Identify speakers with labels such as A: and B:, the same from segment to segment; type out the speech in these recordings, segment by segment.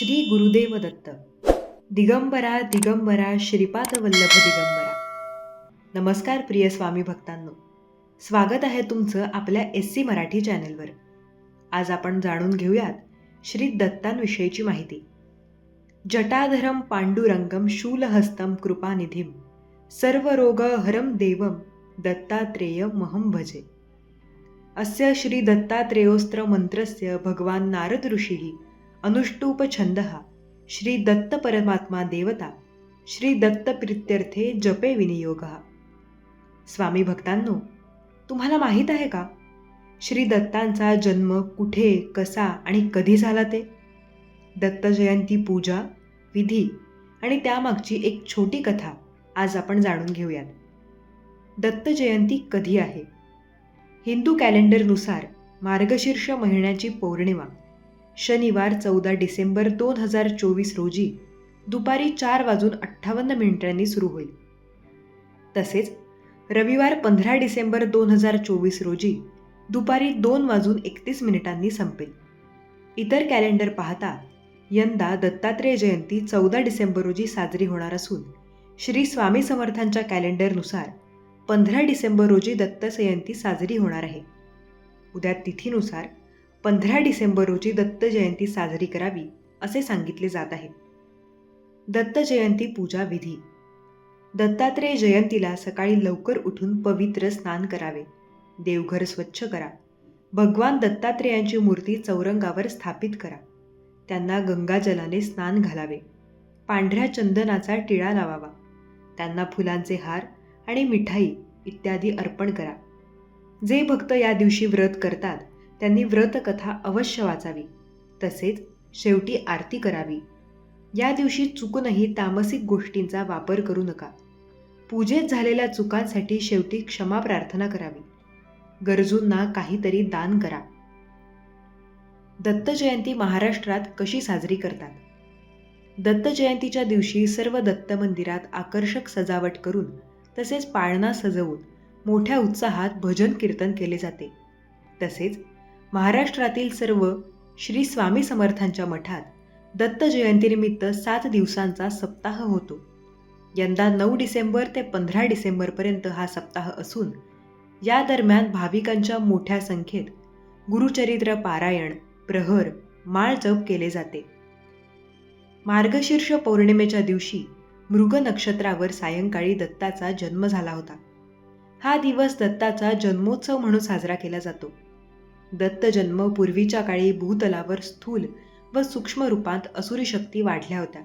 A: श्री गुरुदेव दत्त. दिगंबरा दिगंबरा श्रीपाद वल्लभ दिगंबरा. नमस्कार प्रिय स्वामी भक्तांनो. स्वागत आहे तुमचं आपल्या एस सी मराठी चॅनलवर. आज आपण जाणून घेऊयात श्री दत्तांविषयीची माहिती. जटाधरम पांडुरंगम शूलहस्तं कृपानिधीम. सर्व रोग हरम देवम दत्तात्रेय महं भजे. अस्य श्री दत्तात्रेयोस्त्र मंत्रस्य भगवान नारद ऋषीः अनुष्टूप छंद श्री दत्त परमात्मा देवता श्री दत्त प्रित्यर्थे जपे विनियोग। स्वामी भक्तांनो तुम्हाला माहीत आहे का? श्री दत्तांचा जन्म कुठे कसा आणि कधी झाला ते? दत्त जयंती पूजा विधी आणि त्यामागची एक छोटी कथा आज आपण जाणून घेऊयात. दत्त जयंती कधी आहे? हिंदू कॅलेंडरनुसार मार्गशीर्ष महिन्याची पौर्णिमा शनिवार चौदा डिसेंबर दोन हजार चोवीस रोजी दुपारी चार वाजून अठ्ठावन्न मिनिटांनी सुरू होईल. तसेच रविवार पंधरा डिसेंबर दोन हजार चोवीस रोजी दुपारी दोन वाजून एकतीस मिनिटांनी संपेल. इतर कॅलेंडर पाहता यंदा दत्तात्रेय जयंती चौदा डिसेंबर रोजी साजरी होणार असून श्री स्वामी समर्थांच्या कॅलेंडरनुसार पंधरा डिसेंबर रोजी दत्त जयंती साजरी होणार आहे. उद्या तिथीनुसार पंधरा डिसेंबर रोजी दत्त जयंती साजरी करावी असे सांगितले जात आहे. दत्त जयंती पूजा विधी. दत्तात्रेय जयंतीला सकाळी लवकर उठून पवित्र स्नान करावे. देवघर स्वच्छ करा. भगवान दत्तात्रेयांची मूर्ती चौरंगावर स्थापित करा. त्यांना गंगाजलाने स्नान घालावे. पांढऱ्या चंदनाचा टिळा लावावा. त्यांना फुलांचे हार आणि मिठाई इत्यादी अर्पण करा. जे भक्त या दिवशी व्रत करतात त्यांनी व्रतकथा अवश्य वाचावी. तसेच शेवटी आरती करावी. या दिवशी चुकूनही तामसिक गोष्टींचा वापर करू नका. पूजेत झालेल्या चुकांसाठी शेवटी क्षमा प्रार्थना करावी. गरजूंना काहीतरी दान करा. दत्त जयंती महाराष्ट्रात कशी साजरी करतात? दत्त जयंतीच्या दिवशी सर्व दत्त मंदिरात आकर्षक सजावट करून तसेच पाळणा सजवून मोठ्या उत्साहात भजन कीर्तन केले जाते. तसेच महाराष्ट्रातील सर्व श्री स्वामी समर्थांच्या मठात दत्त जयंतीनिमित्त सात दिवसांचा सप्ताह होतो. यंदा नऊ डिसेंबर ते पंधरा डिसेंबरपर्यंत हा सप्ताह असून या दरम्यान भाविकांच्या मोठ्या संख्येत गुरुचरित्र पारायण प्रहर माळ जप केले जाते. मार्गशीर्ष पौर्णिमेच्या दिवशी मृग नक्षत्रावर सायंकाळी दत्ताचा जन्म झाला होता. हा दिवस दत्ताचा जन्मोत्सव म्हणून साजरा केला जातो. दत्त जन्म पूर्वीच्या काळी भूतलावर स्थूल व सूक्ष्म रूपात असुरी शक्ती वाढल्या होत्या.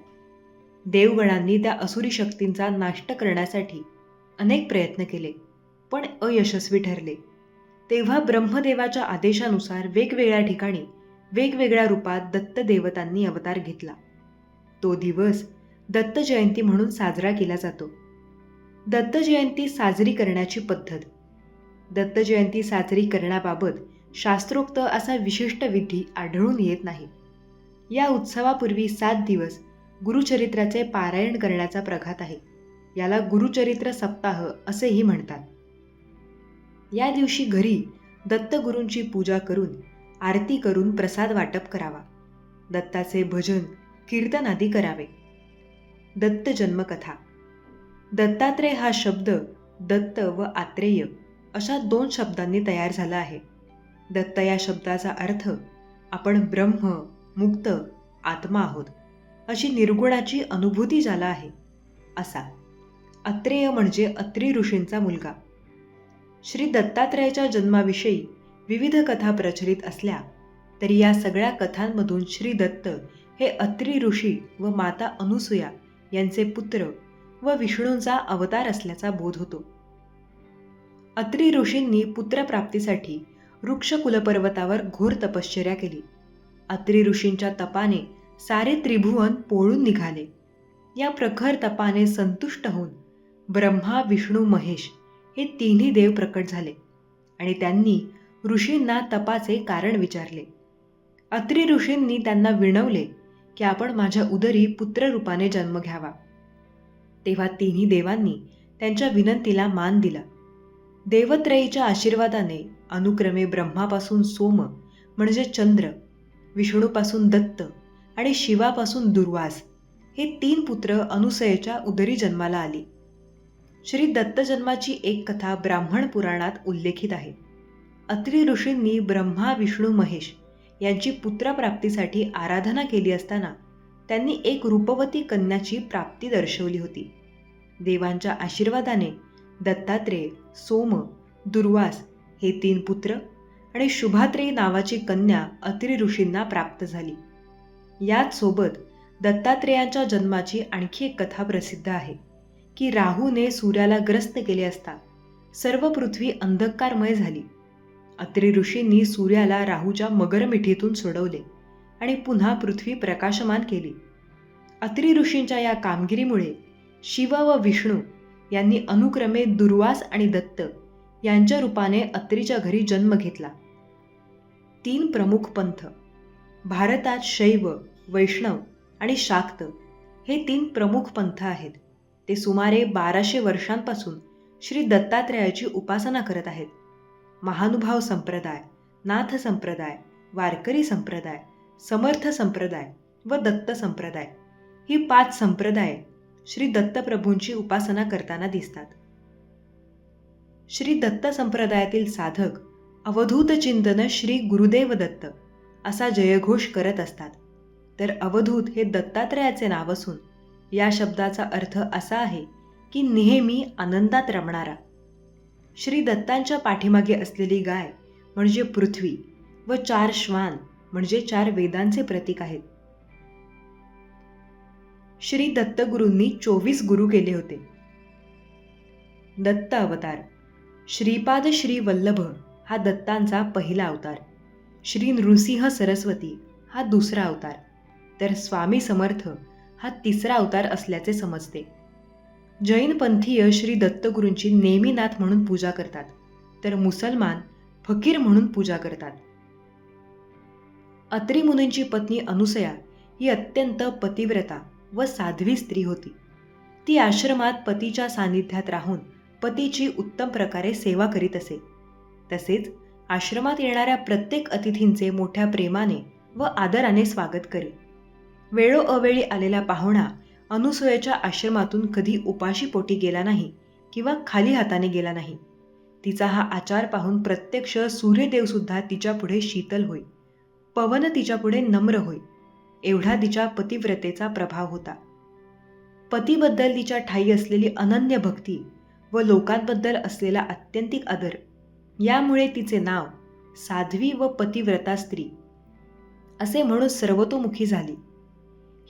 A: देवगणांनी त्या असुरी शक्तींचा नाष्ट करण्यासाठी अनेक प्रयत्न केले पण अयशस्वी ठरले. तेव्हा ब्रह्मदेवाच्या आदेशानुसार वेगवेगळ्या ठिकाणी वेगवेगळ्या रूपात दत्त देवतांनी अवतार घेतला. तो दिवस दत्त जयंती म्हणून साजरा केला जातो. दत्त जयंती साजरी करण्याची पद्धत. दत्त जयंती साजरी करण्याबाबत शास्त्रोक्त असा विशिष्ट विधी आढळून येत नाही. या उत्सवापूर्वी सात दिवस गुरुचरित्राचे पारायण करण्याचा प्रघात आहे. याला गुरुचरित्र सप्ताह असेही म्हणतात. या दिवशी घरी दत्तगुरूंची पूजा करून आरती करून प्रसाद वाटप करावा. दत्ताचे भजन कीर्तन आदी करावे. दत्त जन्मकथा. दत्तात्रेय हा शब्द दत्त व आत्रेय अशा दोन शब्दांनी तयार झाला आहे. दत्त या शब्दाचा अर्थ आपण ब्रह्म मुक्त आत्मा आहोत अशी निर्गुणाची अनुभूती झाला आहे असा. अत्रेय म्हणजे अत्री ऋषींचा मुलगा. श्री दत्तात्रयाच्या जन्माविषयी विविध कथा प्रचलित असल्या तरी या सगळ्या कथांमधून श्री दत्त हे अत्री ऋषी व माता अनुसूया यांचे पुत्र व विष्णूंचा अवतार असल्याचा बोध होतो. अत्री ऋषींनी पुत्रप्राप्तीसाठी वृक्ष कुलपर्वतावर घोर तपश्चर्या केली. अत्री ऋषींच्या तपाने सारे त्रिभुवन पोळून निघाले. या प्रखर तपाने संतुष्ट होऊन ब्रह्मा विष्णू महेश हे तिन्ही देव प्रकट झाले आणि त्यांनी ऋषींना तपाचे कारण विचारले. अत्री ऋषींनी त्यांना विणवले की आपण माझ्या उदरी पुत्ररूपाने जन्म घ्यावा. तेव्हा तिन्ही देवांनी त्यांच्या विनंतीला मान दिला. देवत्रयीच्या आशीर्वादाने अनुक्रमे ब्रह्मापासून सोम म्हणजे चंद्र विष्णूपासून दत्त आणि शिवापासून दुर्वास हे तीन पुत्र अनुसयेच्या उदरी जन्माला आली. श्री दत्त जन्माची एक कथा ब्राह्मण पुराणात उल्लेखित आहे. अत्रि ऋषींनी ब्रह्मा विष्णू महेश यांची पुत्रप्राप्तीसाठी आराधना केली असताना त्यांनी एक रूपवती कन्याची प्राप्ती दर्शवली होती. देवांच्या आशीर्वादाने दत्तात्रेय सोम दुर्वास हे तीन पुत्र आणि शुभात्रेयी नावाची कन्या अत्रि ऋषींना प्राप्त झाली. याचसोबत दत्तात्रेयांच्या जन्माची आणखी एक कथा प्रसिद्ध आहे की राहूने सूर्याला ग्रस्त केले असता सर्व पृथ्वी अंधकारमय झाली. अत्रि ऋषींनी सूर्याला राहूच्या मगरमिठीतून सोडवले आणि पुन्हा पृथ्वी प्रकाशमान केली. अत्रि ऋषींच्या या कामगिरीमुळे शिव व विष्णू यांनी अनुक्रमे दुर्वास आणि दत्त यांच्या रूपाने अत्रीच्या घरी जन्म घेतला. तीन प्रमुख पंथ भारतात शैव वैष्णव आणि शाक्त हे तीन प्रमुख पंथ आहेत. ते सुमारे बाराशे वर्षांपासून श्री दत्तात्रेयाची उपासना करत आहेत. महानुभाव संप्रदाय नाथ संप्रदाय वारकरी संप्रदाय समर्थ संप्रदाय व दत्त संप्रदाय ही पाच संप्रदाय श्री दत्तप्रभूंची उपासना करताना दिसतात. श्री दत्त संप्रदायातील साधक अवधूत चिंतन श्री गुरुदेव दत्त असा जयघोष करत असतात. तर अवधूत हे दत्तात्रयाचे नाव असून या शब्दाचा अर्थ असा आहे की नेहमी आनंदात रमणारा. श्री दत्तांच्या पाठीमागे असलेली गाय म्हणजे पृथ्वी व चार श्वान म्हणजे चार वेदांचे प्रतीक आहेत. श्री दत्तगुरूंनी चोवीस गुरु केले होते. दत्त अवतार श्रीपाद श्री वल्लभ हा दत्तांचा पहिला अवतार. श्री नृसिंह सरस्वती हा दुसरा अवतार. तर स्वामी समर्थ हा तिसरा अवतार असल्याचे समजते. जैन पंथीय श्री दत्तगुरूंची नेमीनाथ म्हणून पूजा करतात. तर मुसलमान फकीर म्हणून पूजा करतात. अत्री मुनींची पत्नी अनुसया ही अत्यंत पतिव्रता व साध्वी स्त्री होती. ती आश्रमात पतीच्या सानिध्यात राहून पतीची उत्तम प्रकारे सेवा करीत असे. तसेच आश्रमात येणाऱ्या प्रत्येक अतिथींचे मोठ्या प्रेमाने व आदराने स्वागत करी. वेळोअवेळी आलेला पाहुणा अनुसुयेच्या आश्रमातून कधी उपाशी पोटी गेला नाही किंवा खाली हाताने गेला नाही. तिचा हा आचार पाहून प्रत्यक्ष सूर्यदेवसुद्धा तिच्यापुढे शीतल होई पवन तिच्यापुढे नम्र होय. एवढा तिच्या पतिव्रतेचा प्रभाव होता. पतीबद्दल तिच्या ठाई असलेली अनन्य भक्ती व लोकांबद्दल असलेला आत्यंतिक आदर. यामुळे तिचे नाव साध्वी व पतिव्रता स्त्री असे म्हणून सर्वतोमुखी झाली.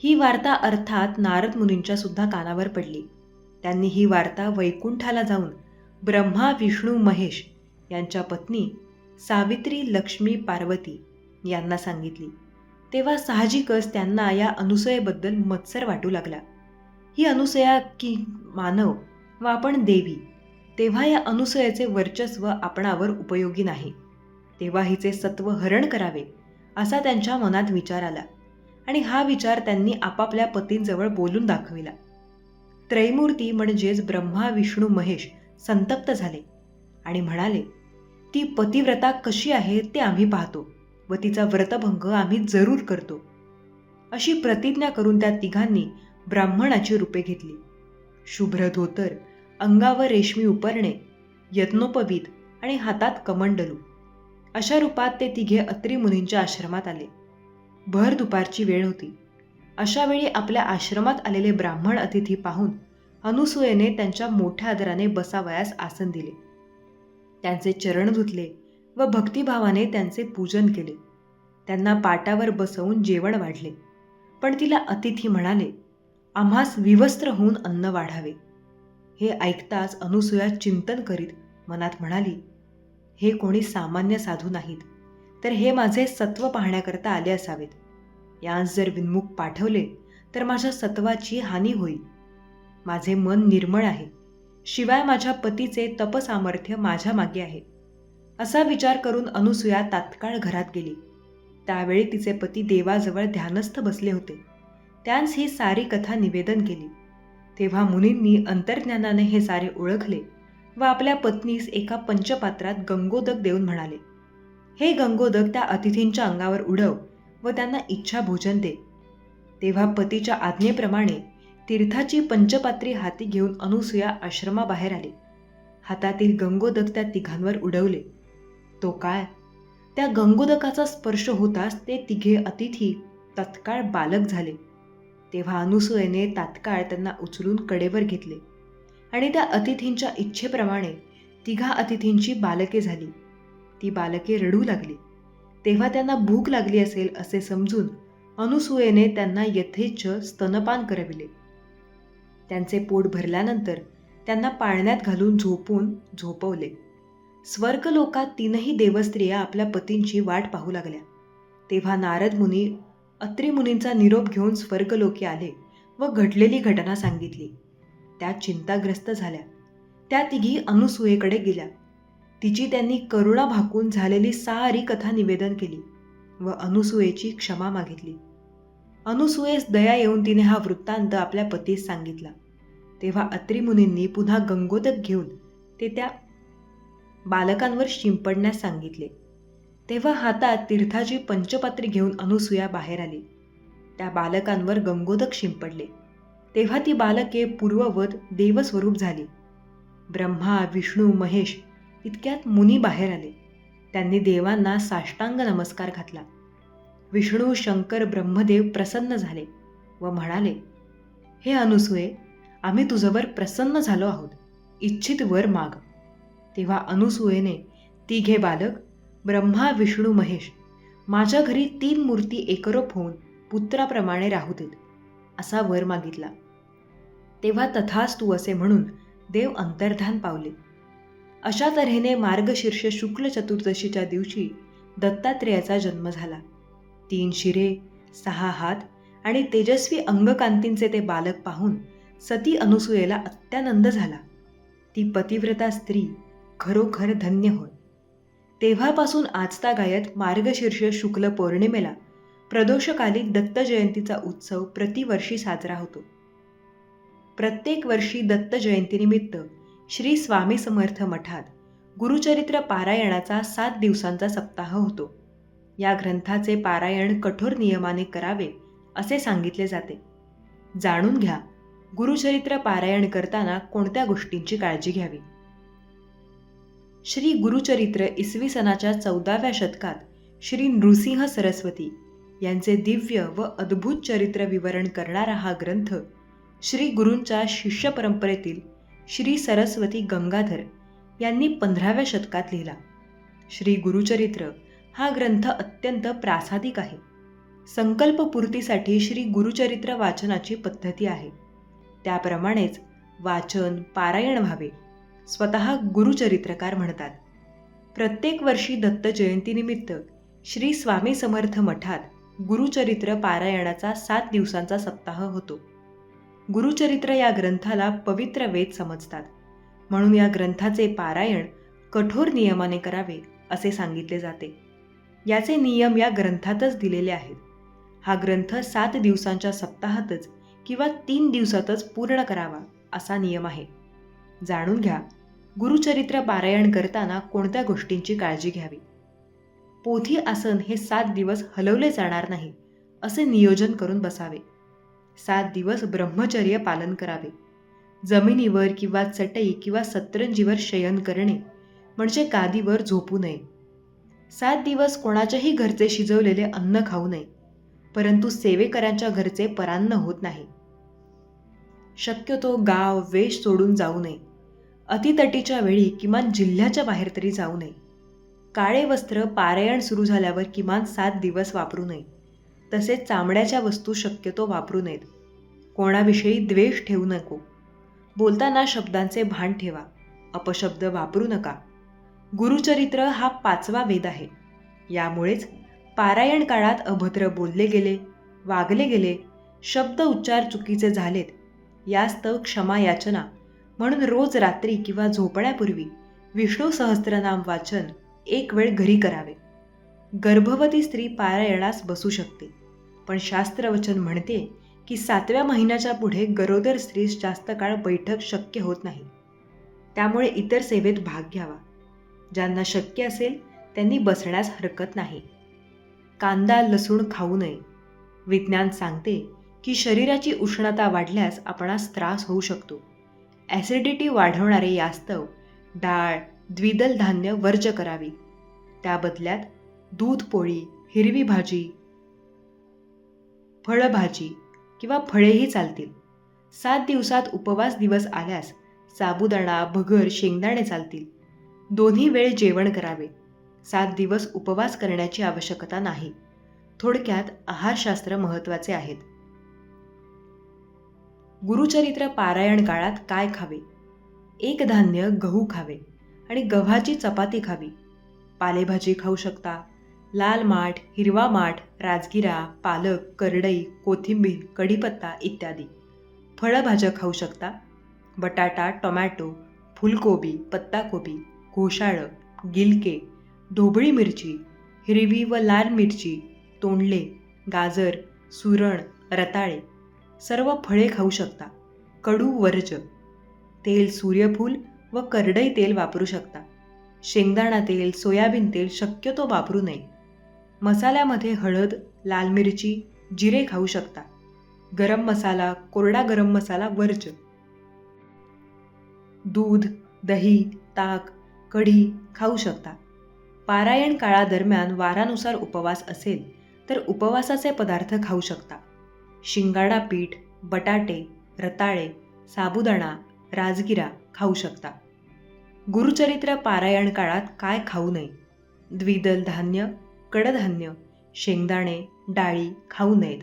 A: ही वार्ता अर्थात नारद मुनींच्या सुद्धा कानावर पडली. त्यांनी ही वार्ता वैकुंठाला जाऊन ब्रह्मा विष्णू महेश यांच्या पत्नी सावित्री लक्ष्मी पार्वती यांना सांगितली. तेव्हा साहजिकच त्यांना या अनुसयेबद्दल मत्सर वाटू लागला. ही अनुसया की मानव व आपण देवी तेव्हा या अनुसयाचे वर्चस्व आपणावर उपयोगी नाही. तेव्हा हिचे सत्व हरण करावे असा त्यांच्या मनात विचार आला आणि हा विचार त्यांनी आपापल्या पतींजवळ बोलून दाखविला. त्रैमूर्ती म्हणजेच ब्रह्मा विष्णू महेश संतप्त झाले आणि म्हणाले ती पतिव्रता कशी आहे ते आम्ही पाहतो व तिचा व्रतभंग आम्ही जरूर करतो. अशी प्रतिज्ञा करून त्या तिघांनी ब्राह्मणाची रूपे घेतली. शुभ्र धोतर अंगावर रेशमी उपरणे यत्नोपवीत आणि हातात कमंडलू. अशा रूपात ते तिघे अत्री मुनींच्या आश्रमात आले. भर दुपारची वेळ होती. अशा वेळी आपल्या आश्रमात आलेले ब्राह्मण अतिथी पाहून अनुसूयेने त्यांच्या मोठ्या आदराने बसावयास आसन दिले. त्यांचे चरण धुतले व भक्तिभावाने त्यांचे पूजन केले. त्यांना पाटावर बसवून जेवण वाढले. पण तिला अतिथी म्हणाले आम्हास विवस्त्र होऊन अन्न वाढावे. हे ऐकताच अनुसूया चिंतन करीत मनात म्हणाली हे कोणी सामान्य साधू नाहीत तर हे माझे सत्व पाहण्याकरता आले असावेत. यांस जर विन्मुख पाठवले तर माझ्या सत्वाची हानी होईल. माझे मन निर्मळ आहे. शिवाय माझ्या पतीचे तपसामर्थ्य माझ्या मागे आहे. असा विचार करून अनुसूया तात्काळ घरात गेली. त्यावेळी तिचे पती देवाजवळ ध्यानस्थ बसले होते. त्यांस ही सारी कथा निवेदन केली. तेव्हा मुनींनी अंतर्ज्ञानाने हे सारे ओळखले व आपल्या पत्नीस एका पंचपात्रात गंगोदक देऊन म्हणाले हे गंगोदक त्या अतिथींच्या अंगावर उडव व त्यांना इच्छा भोजन दे. तेव्हा पतीच्या आज्ञेप्रमाणे तीर्थाची पंचपात्री हाती घेऊन अनुसूया आश्रमाबाहेर आली. हातातील गंगोदक त्या तिघांवर उडवले. तो काय त्या गंगोदकाचा स्पर्श होताच ते तिघे अतिथी तत्काळ बालक झाले. तेव्हा अनुसूयेने तात्काळ त्यांना उचलून कडेवर घेतले. आणि त्या अतिथींच्या इच्छेप्रमाणे तिघा अतिथींची बालके झाली. ती बालके रडू लागली. तेव्हा त्यांना भूक लागली असेल असे समजून अनुसूयेने त्यांना यथेच्छ स्तनपान करविले. त्यांचे पोट भरल्यानंतर त्यांना पाळण्यात घालून झोपून झोपवले. स्वर्गलोकात तीनही देवस्त्रिया आपल्या पतींची वाट पाहू लागल्या. तेव्हा नारद मुनी अत्री मुनींचा निरोप घेऊन स्वर्गलोकी आले व घडलेली घटना सांगितली. त्या चिंताग्रस्त झाल्या. त्या तिघी अनुसूयेकडे गेल्या. तिची त्यांनी करुणा भाकून झालेली सारी कथा निवेदन केली व अनुसूयेची क्षमा मागितली. अनुसूयेस दया येऊन तिने हा वृत्तांत आपल्या पतीस सांगितला. तेव्हा अत्री मुनींनी पुन्हा गंगोदक घेऊन ते त्या बालकांवर शिंपडण्यास सांगितले. तेव्हा हातात तीर्थाची पंचपात्री घेऊन अनुसूया बाहेर आली. त्या बालकांवर गंगोदक शिंपडले. तेव्हा ती बालके पूर्ववत देवस्वरूप झाली. ब्रह्मा विष्णू महेश इतक्यात मुनी बाहेर आले. त्यांनी देवांना साष्टांग नमस्कार घातला. विष्णू शंकर ब्रह्मदेव प्रसन्न झाले व म्हणाले हे अनुसूये आम्ही तुझवर प्रसन्न झालो आहोत. इच्छित वर माग. तेव्हा अनुसूयेने तिघे बालक ब्रह्मा विष्णू महेश. माझ्या घरी तीन मूर्ती एकरोप होऊन पुत्राप्रमाणे राहू देत असा वर मागितला. तेव्हा तथाच तू असे म्हणून देव अंतर्धान पावले. अशा तऱ्हेने मार्गशीर्ष शुक्ल चतुर्दशीच्या दिवशी दत्तात्रेयाचा जन्म झाला. तीन शिरे सहा हात आणि तेजस्वी अंगकांतींचे ते बालक पाहून सती अनुसूयेला अत्यानंद झाला. ती पतिव्रता स्त्री खरोखर धन्य होय. तेव्हापासून आजता गायत मार्गशीर्ष शुक्ल पौर्णिमेला प्रदोषकाली दत्त जयंतीचा उत्सव प्रतिवर्षी साजरा होतो. प्रत्येक वर्षी दत्त जयंतीनिमित्त श्री स्वामी समर्थ मठात गुरुचरित्र पारायणाचा सात दिवसांचा सप्ताह होतो. या ग्रंथाचे पारायण कठोर नियमाने करावे असे सांगितले जाते. जाणून घ्या गुरुचरित्र पारायण करताना कोणत्या गोष्टींची काळजी घ्यावी? श्री गुरुचरित्र इसवी सनाच्या चौदाव्या शतकात श्री नृसिंह सरस्वती यांचे दिव्य व अद्भुत चरित्र विवरण करणारा हा ग्रंथ श्री गुरूंच्या शिष्य परंपरेतील श्री सरस्वती गंगाधर यांनी पंधराव्या शतकात लिहिला. श्री गुरुचरित्र हा ग्रंथ अत्यंत प्रासादिक आहे. संकल्पपूर्तीसाठी श्री गुरुचरित्र वाचनाची पद्धती आहे. त्याप्रमाणेच वाचन पारायण व्हावे स्वतः गुरुचरित्रकार म्हणतात. प्रत्येक वर्षी दत्त जयंतीनिमित्त श्री स्वामी समर्थ मठात गुरुचरित्र पारायणाचा सात दिवसांचा सप्ताह होतो. गुरुचरित्र या ग्रंथाला पवित्र वेद समजतात. म्हणून या ग्रंथाचे पारायण कठोर नियमाने करावे असे सांगितले जाते. याचे नियम या ग्रंथातच दिलेले आहेत. हा ग्रंथ सात दिवसांच्या सप्ताहातच किंवा तीन दिवसातच पूर्ण करावा असा नियम आहे. जाणून घ्या. गुरुचरित्र पारायण करताना कोणत्या गोष्टींची काळजी घ्यावी? पोथी आसन हे सात दिवस हलवले जाणार नाही असे नियोजन करून बसावे. सात दिवस ब्रह्मचर्य पालन करावे. जमिनीवर किंवा चटई किंवा सतरंजीवर शयन करणे म्हणजे गादीवर झोपू नये. सात दिवस कोणाच्याही घरचे शिजवलेले अन्न खाऊ नये परंतु सेवेकरांच्या घरचे परान्न होत नाही. शक्यतो गाव वेश सोडून जाऊ नये. अतितटीच्या वेळी किमान जिल्ह्याच्या बाहेर तरी जाऊ नये. काळे वस्त्र पारायण सुरू झाल्यावर किमान सात दिवस वापरू नये. तसेच चामड्याच्या वस्तू शक्यतो वापरू नयेत. कोणाविषयी द्वेष ठेवू नको. बोलताना शब्दांचे भान ठेवा. अपशब्द वापरू नका. गुरुचरित्र हा पाचवा वेद आहे. यामुळेच पारायण काळात अभद्र बोलले गेले वागले गेले शब्द उच्चार चुकीचे झालेत यास्तव क्षमा याचना म्हणून रोज रात्री किंवा झोपण्यापूर्वी विष्णू सहस्त्रनाम वाचन एक वेळ घरी करावे. गर्भवती स्त्री पारायणास बसू शकते पण शास्त्रवचन म्हणते की सातव्या महिन्याच्या पुढे गरोदर स्त्रीस जास्त काळ बैठक शक्य होत नाही. त्यामुळे इतर सेवेत भाग घ्यावा. ज्यांना शक्य असेल त्यांनी बसण्यास हरकत नाही. कांदा लसूण खाऊ नये. विज्ञान सांगते की शरीराची उष्णता वाढल्यास आपणास त्रास होऊ शकतो. ॲसिडिटी वाढवणारे यास्तव डाळ द्विदल धान्य वर्ज करावी. त्या बदल्यात दूध पोळी हिरवी भाजी फळभाजी किंवा फळेही चालतील. सात दिवसात उपवास दिवस आल्यास साबुदाणा भगर शेंगदाणे चालतील. दोन्ही वेळ जेवण करावे. सात दिवस उपवास करण्याची आवश्यकता नाही. थोडक्यात आहारशास्त्र महत्त्वाचे आहेत. गुरुचरित्र पारायण काळात काय खावे? एक धान्य गहू खावे आणि गव्हाची चपाती खावी. पालेभाजी खाऊ शकता. लाल माठ हिरवा माठ राजगिरा पालक करडई कोथिंबीर कढीपत्ता इत्यादी. फळभाज्या खाऊ शकता. बटाटा टोमॅटो फुलकोबी पत्ताकोबी घोसाळं गिलके ढोबळी मिरची हिरवी व लाल मिरची तोंडले गाजर सुरण रताळे. सर्व फळे खाऊ शकता. कडू वर्ज. तेल सूर्यफूल व करडई तेल वापरू शकता. शेंगदाणा तेल सोयाबीन तेल शक्यतो वापरू नये. मसाल्यामध्ये हळद लाल मिरची जिरे खाऊ शकता. गरम मसाला कोरडा गरम मसाला वर्ज. दूध दही ताक कढी खाऊ शकता. पारायण काळादरम्यान वारानुसार उपवास असेल तर उपवासाचे पदार्थ खाऊ शकता. शिंगाडा पीठ बटाटे रताळे साबुदाणा राजगिरा खाऊ शकता. गुरुचरित्र पारायण काळात काय खाऊ नये? द्विदल धान्य कडधान्य शेंगदाणे डाळी खाऊ नयेत.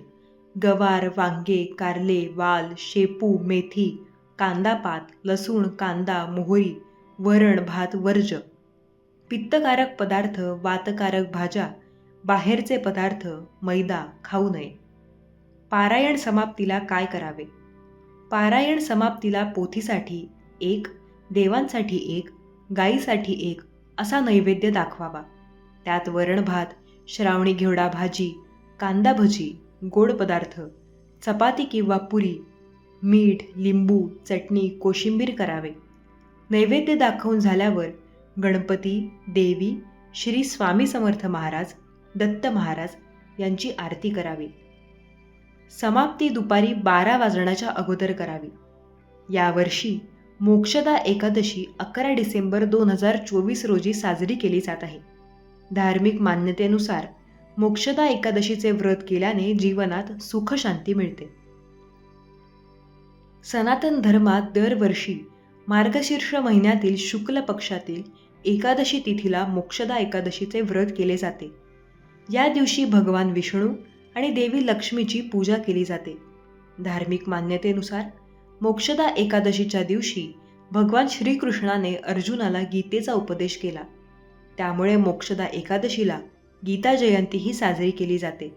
A: गवार वांगे कारले वाल शेपू मेथी कांदापात लसूण कांदा मोहरी वरण भात वर्ज. पित्तकारक पदार्थ वातकारक भाज्या बाहेरचे पदार्थ मैदा खाऊ नये. पारायण समाप्तीला काय करावे? पारायण समाप्तीला पोथीसाठी एक देवांसाठी एक गाईसाठी एक असा नैवेद्य दाखवावा. त्यात वरण भात श्रावणी घेवडा भाजी कांदा भजी गोड पदार्थ चपाती किंवा पुरी मीठ लिंबू चटणी कोशिंबीर करावे. नैवेद्य दाखवून झाल्यावर गणपती देवी श्री स्वामी समर्थ महाराज दत्त महाराज यांची आरती करावी. समाप्ती दुपारी बारा वाजण्याच्या अगोदर करावी. यावर्षी मोक्षदा एकादशी अकरा डिसेंबर दोन हजार चोवीस रोजी साजरी केली जात आहे. धार्मिक मान्यतेनुसार मोक्षदा एकादशीचे व्रत केल्याने जीवनात सुखशांती मिळते. सनातन धर्मात दरवर्षी मार्गशीर्ष महिन्यातील शुक्ल पक्षातील एकादशी तिथीला मोक्षदा एकादशीचे व्रत केले जाते. या दिवशी भगवान विष्णू आणि देवी लक्ष्मीची पूजा केली जाते. धार्मिक मान्यतेनुसार मोक्षदा एकादशीच्या दिवशी भगवान श्रीकृष्णाने अर्जुनाला गीतेचा उपदेश केला. त्यामुळे मोक्षदा एकादशीला गीता जयंतीही साजरी केली जाते.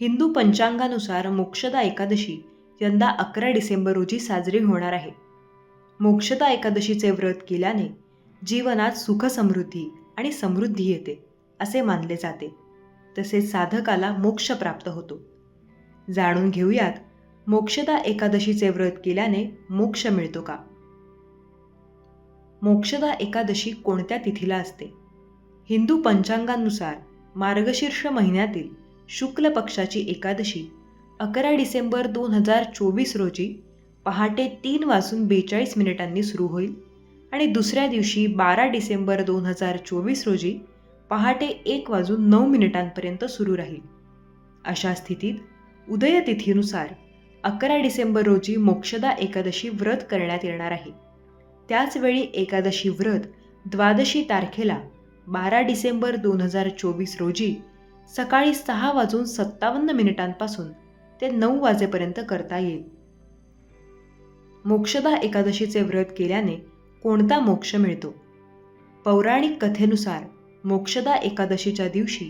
A: हिंदू पंचांगानुसार मोक्षदा एकादशी यंदा अकरा डिसेंबर रोजी साजरी होणार आहे. मोक्षदा एकादशीचे व्रत केल्याने जीवनात सुखसमृद्धी आणि समृद्धी येते असे मानले जाते. तसेच साधकाला मोक्ष प्राप्त होतो. जाणून घेऊयात मोक्षदा एकादशीचे व्रत केल्याने मोक्ष मिळतो का? मोक्षदा एकादशी कोणत्या तिथीला असते? हिंदू पंचांगानुसार मार्गशीर्ष महिन्यातील शुक्ल पक्षाची एकादशी अकरा डिसेंबर दोन हजार चोवीस रोजी पहाटे तीन वाजून बेचाळीस मिनिटांनी सुरू होईल आणि दुसऱ्या दिवशी बारा डिसेंबर दोन हजार चोवीस रोजी पहाटे एक वाजून नऊ मिनिटांपर्यंत सुरू राहील. अशा स्थितीत उदयतिथीनुसार अकरा डिसेंबर रोजी मोक्षदा एकादशी व्रत करण्यात येणार आहे. त्याचवेळी एकादशी व्रत द्वादशी तारखेला बारा डिसेंबर दोन हजार चोवीस रोजी सकाळी सहा वाजून सत्तावन्न मिनिटांपासून ते नऊ वाजेपर्यंत करता येईल. मोक्षदा एकादशीचे व्रत केल्याने कोणता मोक्ष मिळतो? पौराणिक कथेनुसार मोक्षदा एकादशीच्या दिवशी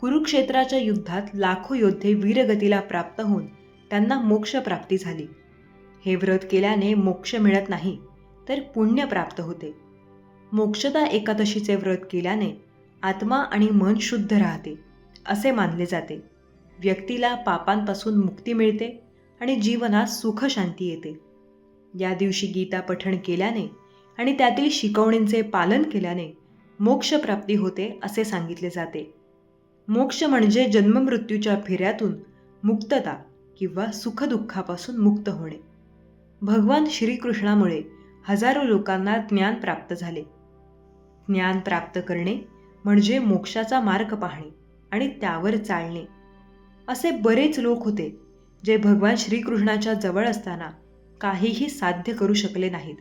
A: कुरुक्षेत्राच्या युद्धात लाखो योद्धे वीरगतीला प्राप्त होऊन त्यांना मोक्षप्राप्ती झाली. हे व्रत केल्याने मोक्ष मिळत नाही तर पुण्य प्राप्त होते. मोक्षदा एकादशीचे व्रत केल्याने आत्मा आणि मन शुद्ध राहते असे मानले जाते. व्यक्तीला पापांपासून मुक्ती मिळते आणि जीवनात सुख शांती येते. या दिवशी गीता पठण केल्याने आणि त्यातील शिकवणींचे पालन केल्याने मोक्षप्राप्ती होते असे सांगितले जाते. मोक्ष म्हणजे जन्ममृत्यूच्या फेऱ्यातून मुक्तता किंवा सुखदुःखापासून मुक्त होणे. भगवान श्रीकृष्णामुळे हजारो लोकांना ज्ञान प्राप्त झाले. ज्ञान प्राप्त करणे म्हणजे मोक्षाचा मार्ग पाहणे आणि त्यावर चालणे. असे बरेच लोक होते जे भगवान श्रीकृष्णाच्या जवळ असताना काहीही साध्य करू शकले नाहीत.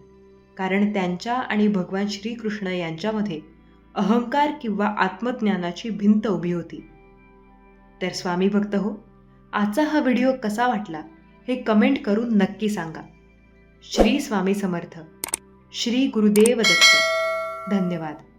A: कारण त्यांच्या आणि भगवान श्रीकृष्ण यांच्यामध्ये अहंकार किंवा आत्मज्ञानाची भिंत उभी होती. तर स्वामी भक्त हो आजचा हा व्हिडिओ कसा वाटला हे कमेंट करून नक्की सांगा. श्री स्वामी समर्थ. श्री गुरुदेव दत्त. धन्यवाद.